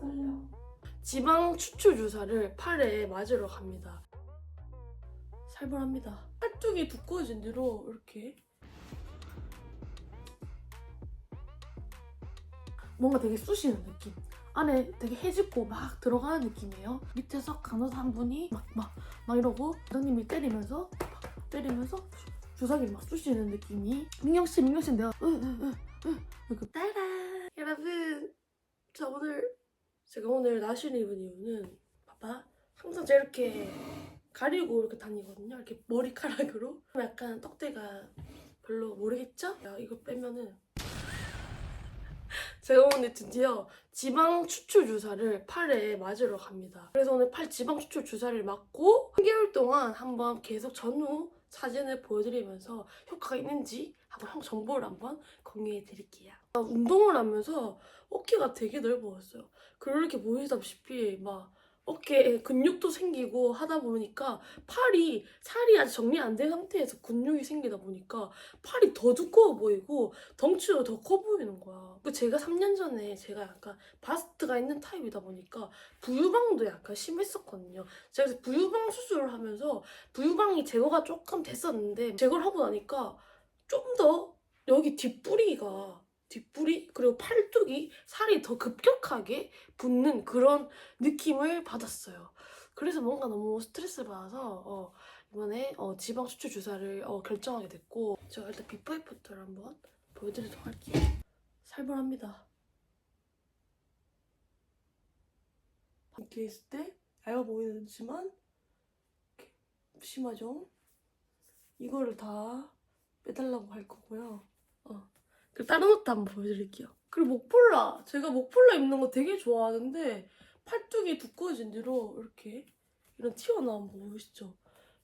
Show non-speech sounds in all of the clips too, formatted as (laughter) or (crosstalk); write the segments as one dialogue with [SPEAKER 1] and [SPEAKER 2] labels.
[SPEAKER 1] 떨려. 지방 추출 주사를 팔에 맞으러 갑니다. 살벌합니다. 팔뚝이 두꺼워진 뒤로 이렇게 뭔가 되게 쑤시는 느낌. 안에 되게 해집고 막 들어가는 느낌이에요. 밑에서 간호사 한 분이 막 막 막 이러고 원장님이 때리면서 막 때리면서 주사기를 막 쑤시는 느낌이 민경 씨, 민경 씨 내가 으으으으 이렇게 따라 여러분 저 오늘 제가 오늘 나시를 입은 이유는 봐봐 항상 제가 이렇게 가리고 이렇게 다니거든요 이렇게 머리카락으로 약간 떡대가 별로 모르겠죠? 야, 이거 빼면은 (laughs) 제가 오늘 드디어 지방 추출 주사를 팔에 맞으러 갑니다. 그래서 오늘 팔 지방 추출 주사를 맞고 3개월 동안 한번 계속 전후 사진을 보여드리면서 효과가 있는지 한번 형 정보를 한번 공유해 드릴게요. 어, 운동을 하면서 어깨가 되게 넓어졌어요. 그리고 이렇게 보시다시피 막 어깨에 근육도 생기고 하다 보니까 팔이 살이 아직 정리 안 된 상태에서 근육이 생기다 보니까 팔이 더 두꺼워 보이고 덩치도 더 커 보이는 거야. 그 제가 3년 전에 제가 약간 바스트가 있는 타입이다 보니까 부유방도 약간 심했었거든요. 제가 그래서 부유방 수술을 하면서 부유방이 제거가 조금 됐었는데 제거를 하고 나니까 좀 더 여기 뒷부리가 뒷부리 그리고 팔뚝이 살이 더 급격하게 붙는 그런 느낌을 받았어요. 그래서 뭔가 너무 스트레스 받아서 어, 이번에 어, 지방 수출 주사를 어, 결정하게 됐고 제가 일단 비포 애프터를 한번 보여드리도록 할게요. 살벌합니다. 이렇게 있을 때 얇아 보이지만 심하죠? 이거를 다 빼달라고 할 거고요. 어. 그리고 다른 옷도 한번 보여드릴게요. 그리고 목폴라. 제가 목폴라 입는 거 되게 좋아하는데 팔뚝이 두꺼워진 뒤로 이렇게 이런 튀어나온 거 보이시죠?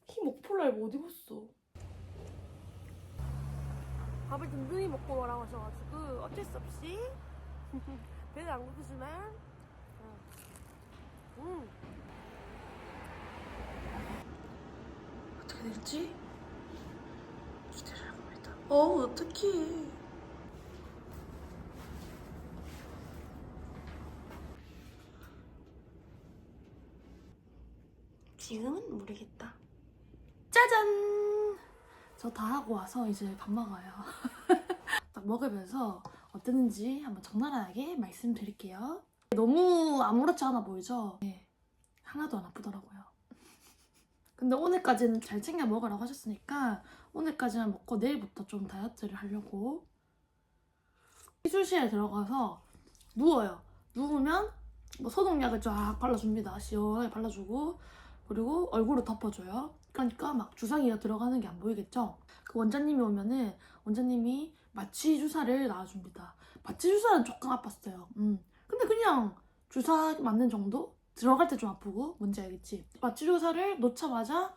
[SPEAKER 1] 이 목폴라를 못 입었어. 밥을 든든히 먹고 말아마셔가지고 어쩔 수 없이 (laughs) 배는 안 고프지만 어. 음. 어떻게 될지 기대를 해봅니다. 어우 어떡해. 지금은 모르겠다. 짜잔! 저 다 하고 와서 이제 밥 먹어요. (laughs) 딱 먹으면서 어땠는지 한번 적나라하게 말씀드릴게요. 너무 아무렇지 않아 보이죠? 네, 하나도 안 아프더라고요. (laughs) 근데 오늘까지는 잘 챙겨 먹으라고 하셨으니까 오늘까지만 먹고 내일부터 좀 다이어트를 하려고 시술실에 들어가서 누워요. 누우면 뭐 소독약을 쫙 발라줍니다. 시원하게 발라주고 그리고 얼굴을 덮어줘요. 그러니까 막 주사기가 들어가는 게 안 보이겠죠? 그 원장님이 오면은 원장님이 마취 주사를 놔줍니다. 마취 주사는 조금 아팠어요. 음. 근데 그냥 주사 맞는 정도? 들어갈 때 좀 아프고 뭔지 알겠지? 마취 주사를 놓자마자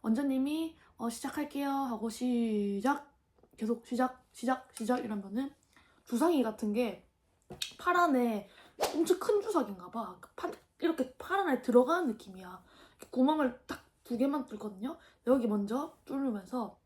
[SPEAKER 1] 원장님이 어, 시작할게요 하고 시작 계속 시작 시작 시작 이러면은 주사기 같은 게팔 안에 엄청 큰 주사기인가 봐. 그 팔- 이렇게 팔 안에 들어가는 느낌이야. 구멍을 딱 두 개만 뚫거든요. 여기 먼저 뚫으면서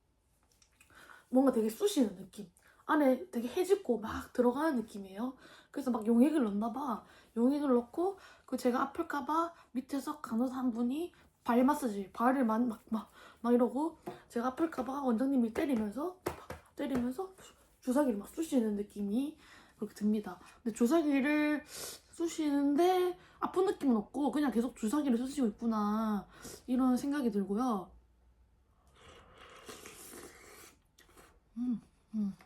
[SPEAKER 1] 뭔가 되게 쑤시는 느낌. 안에 되게 해집고 막 들어가는 느낌이에요. 그래서 막 용액을 넣나 봐. 용액을 넣고 그 제가 아플까 봐 밑에서 간호사 한 분이 발 마사지, 발을 막, 막, 막, 막 이러고 제가 아플까 봐 원장님이 때리면서 막 때리면서 주- 주사기를 막 쑤시는 느낌이 그렇게 듭니다. 근데 주사기를 쑤시는데 아픈 느낌은 없고 그냥 계속 주사기를 쑤시고 있구나 이런 생각이 들고요. 음, 음.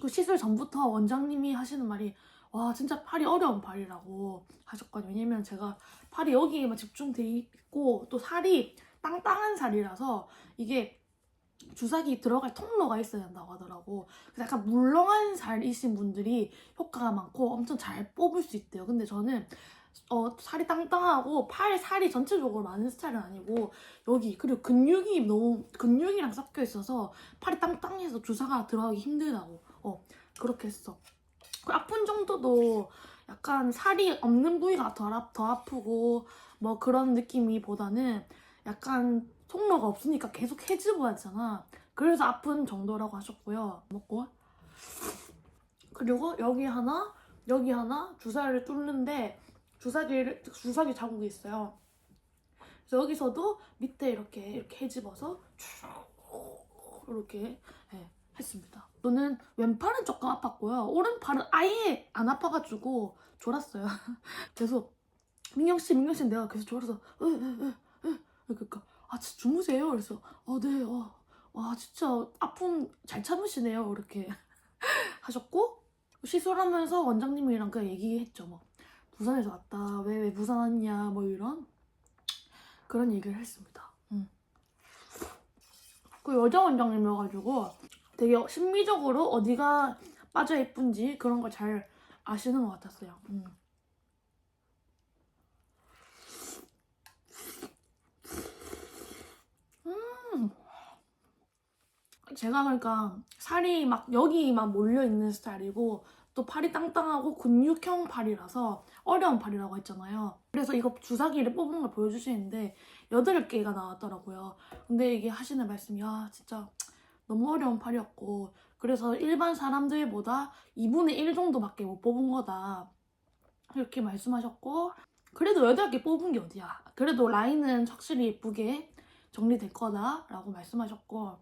[SPEAKER 1] 그 시술 전부터 원장님이 하시는 말이 와 진짜 팔이 어려운 팔이라고 하셨거든요. 왜냐면 제가 팔이 여기에만 집중돼 있고 또 살이 땅땅한 살이라서 이게 주사기 들어갈 통로가 있어야 한다고 하더라고. 약간 물렁한 살이신 분들이 효과가 많고 엄청 잘 뽑을 수 있대요. 근데 저는 어, 살이 땅땅하고 팔 살이 전체적으로 많은 스타일은 아니고 여기 그리고 근육이 너무 근육이랑 섞여 있어서 팔이 땅땅해서 주사가 들어가기 힘들다고 어 그렇게 했어. 그 아픈 정도도 약간 살이 없는 부위가 덜, 아, 더 아프고 뭐 그런 느낌이 보다는 약간 통로가 없으니까 계속 해집어야 하잖아. 그래서 아픈 정도라고 하셨고요. 먹고 그리고 여기 하나 여기 하나 주사를 뚫는데 주사기를 주사기 자국이 있어요. 그래서 여기서도 밑에 이렇게 이렇게 헤집어서 쭉 이렇게 예, 했습니다. 저는 왼팔은 조금 아팠고요. 오른팔은 아예 안 아파가지고 졸았어요. (laughs) 계속 민경 씨, 민경 씨 내가 계속 졸아서 으으으으 그러니까 아 진짜 주무세요. 그래서 어네 어, 와 진짜 아픔 잘 참으시네요. 이렇게 (laughs) 하셨고 시술하면서 원장님이랑 그 얘기했죠. 뭐 부산에서 왔다. 왜 왜 부산 왔냐 뭐 이런 그런 얘기를 했습니다. 음. 그 여자 원장님이어가지고 되게 심미적으로 어디가 빠져 예쁜지 그런 걸 잘 아시는 것 같았어요. 음. 음. 제가 그러니까 살이 막 여기만 몰려 있는 스타일이고 또 팔이 땅땅하고 근육형 팔이라서 어려운 팔이라고 했잖아요. 그래서 이거 주사기를 뽑은 걸 보여주시는데 8개가 나왔더라고요. 근데 이게 하시는 말씀이 아 진짜 너무 어려운 팔이었고 그래서 일반 사람들보다 2분의 1 정도밖에 못 뽑은 거다. 이렇게 말씀하셨고 그래도 8개 뽑은 게 어디야. 그래도 라인은 확실히 예쁘게 정리될 거다 라고 말씀하셨고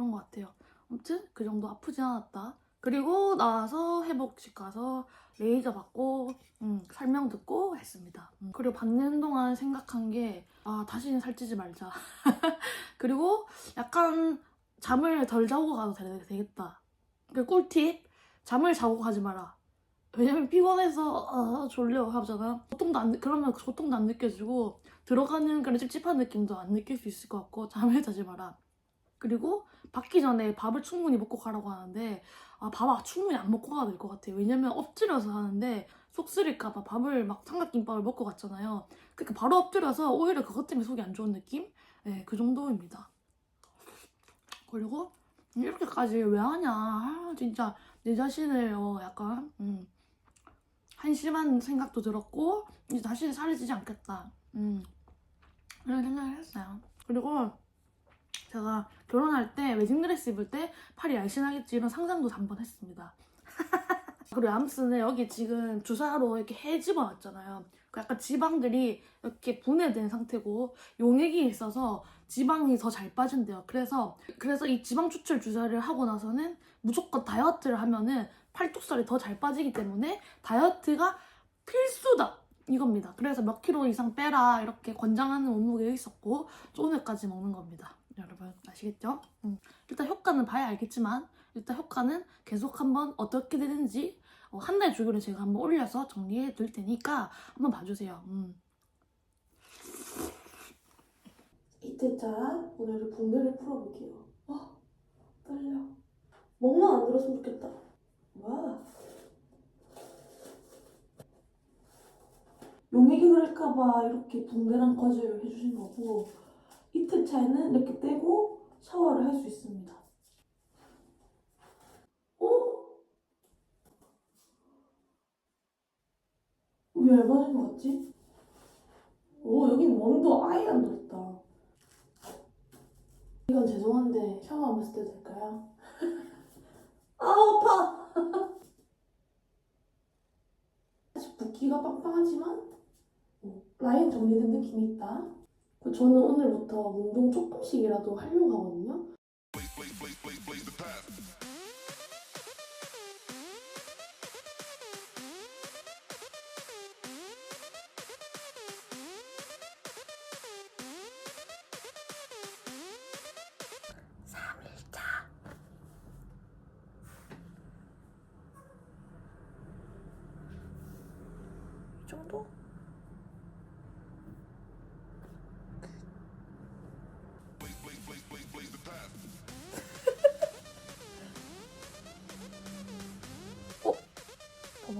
[SPEAKER 1] 그런 것 같아요. 아무튼 그 정도 아프진 않았다. 그리고 나와서 회복식 가서 레이저 받고 음, 설명 듣고 했습니다. 음, 그리고 받는 동안 생각한 게 아, 다시는 살찌지 말자. (laughs) 그리고 약간 잠을 덜 자고 가도 되- 되겠다. 그 꿀팁 잠을 자고 가지 마라. 왜냐면 피곤해서 아, 졸려 하잖아. 고통도 안 느- 그러면 고통도 안 느껴지고 들어가는 그런 찝찝한 느낌도 안 느낄 수 있을 것 같고 잠을 자지 마라. 그리고 받기 전에 밥을 충분히 먹고 가라고 하는데 아, 밥 충분히 안 먹고 가도 될것 같아요. 왜냐면 엎드려서 하는데 속 쓰릴까봐 밥을 막 삼각김밥을 먹고 갔잖아요. 그러니까 바로 엎드려서 오히려 그것 때문에 속이 안 좋은 느낌? 네, 그 정도입니다. 그리고 이렇게까지 왜 하냐? 아, 진짜 내 자신을 어, 약간 음, 한심한 생각도 들었고 이제 다시는 살이 찌지 않겠다. 음, 그런 생각을 했어요. 그리고 제가 결혼할 때 웨딩드레스 입을 때 팔이 날씬하겠지 이런 상상도 한번 했습니다. (laughs) 그리고 얌스는 여기 지금 주사로 이렇게 해집어 놨잖아요. 그 약간 지방들이 이렇게 분해된 상태고 용액이 있어서 지방이 더 잘 빠진대요. 그래서 그래서 이 지방 추출 주사를 하고 나서는 무조건 다이어트를 하면은 팔뚝살이 더 잘 빠지기 때문에 다이어트가 필수다 이겁니다. 그래서 몇 킬로 이상 빼라 이렇게 권장하는 몸무게가 있었고 오늘까지 먹는 겁니다. 여러분 아시겠죠? 음. 일단 효과는 봐야 알겠지만 일단 효과는 계속 한번 어떻게 되는지 어, 한달 주기로 제가 한번 올려서 정리해 드릴 테니까 한번 봐주세요. 음. 이틀차 오늘은 붕대를 풀어볼게요. 아 떨려. 목만 안 들었으면 좋겠다. 와. 용액이 흐를까봐 이렇게 붕대랑 거즈를 해주신 거고 이틀 차에는 이렇게 떼고 샤워를 할 수 있습니다. 어? 왜 얇아진 것 같지? 오, 여긴 멍도 아예 안 들었다. 이건 죄송한데 샤워 한번 했을 때 될까요? (laughs) 아, 아파! (laughs) 아직 붓기가 빵빵하지만 어, 라인 정리된 느낌이 있다. 그 저는 오늘부터 운동 조금씩이라도 하려고 하거든요. 이 정도?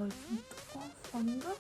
[SPEAKER 1] 어? 좀 뜨거웠어, 아닌가?